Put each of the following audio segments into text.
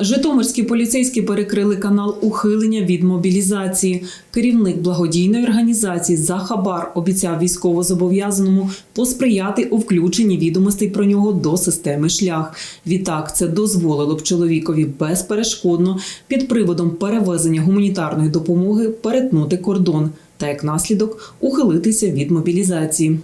Житомирські поліцейські перекрили канал ухилення від мобілізації. Керівник благодійної організації за хабар обіцяв військовозобов'язаному посприяти у включенні відомостей про нього до системи шлях. Відтак це дозволило б чоловікові безперешкодно під приводом перевезення гуманітарної допомоги перетнути кордон та як наслідок ухилитися від мобілізації.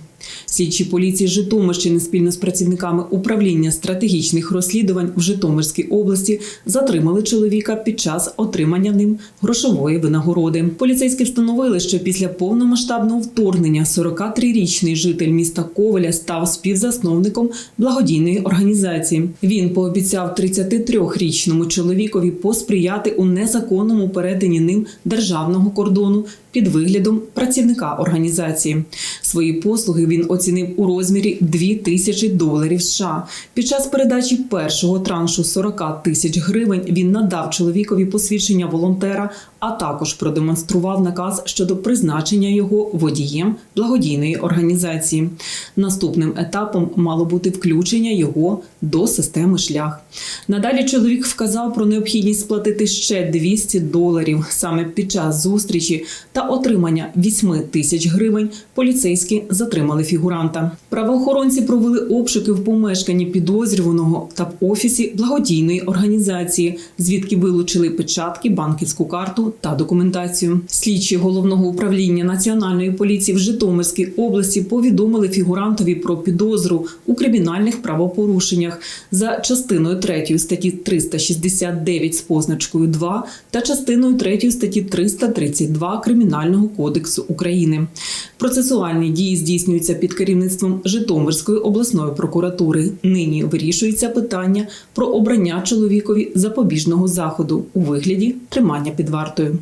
Слідчі поліції Житомирщини спільно з працівниками управління стратегічних розслідувань в Житомирській області затримали чоловіка під час отримання ним грошової винагороди. Поліцейські встановили, що після повномасштабного вторгнення 43-річний житель міста Ковеля став співзасновником благодійної організації. Він пообіцяв 33-річному чоловікові посприяти у незаконному перетині ним державного кордону під виглядом працівника організації. Свої послуги він оцінив у розмірі 2 тисячі доларів США. Під час передачі першого траншу 40 тисяч гривень він надав чоловікові посвідчення волонтера, а також продемонстрував наказ щодо призначення його водієм благодійної організації. Наступним етапом мало бути включення його до системи шлях. Надалі чоловік вказав про необхідність сплатити ще 200 доларів саме під час зустрічі та отримання 8 тисяч гривень. Поліцейські затримали фігуранта. Правоохоронці провели обшуки в помешканні підозрюваного та в офісі благодійної організації, звідки вилучили печатки, банківську карту та документацію. Слідчі головного управління національної поліції в Житомирській області повідомили фігурантові про підозру у кримінальних правопорушеннях за частиною 3 статті 369 з позначкою 2 та частиною 3 статті 332 Кримінального кодексу України. Процесуальні дії здійснюються під керівництвом Житомирської обласної прокуратури. Нині вирішується питання про обрання чоловікові запобіжного заходу у вигляді тримання під вартою.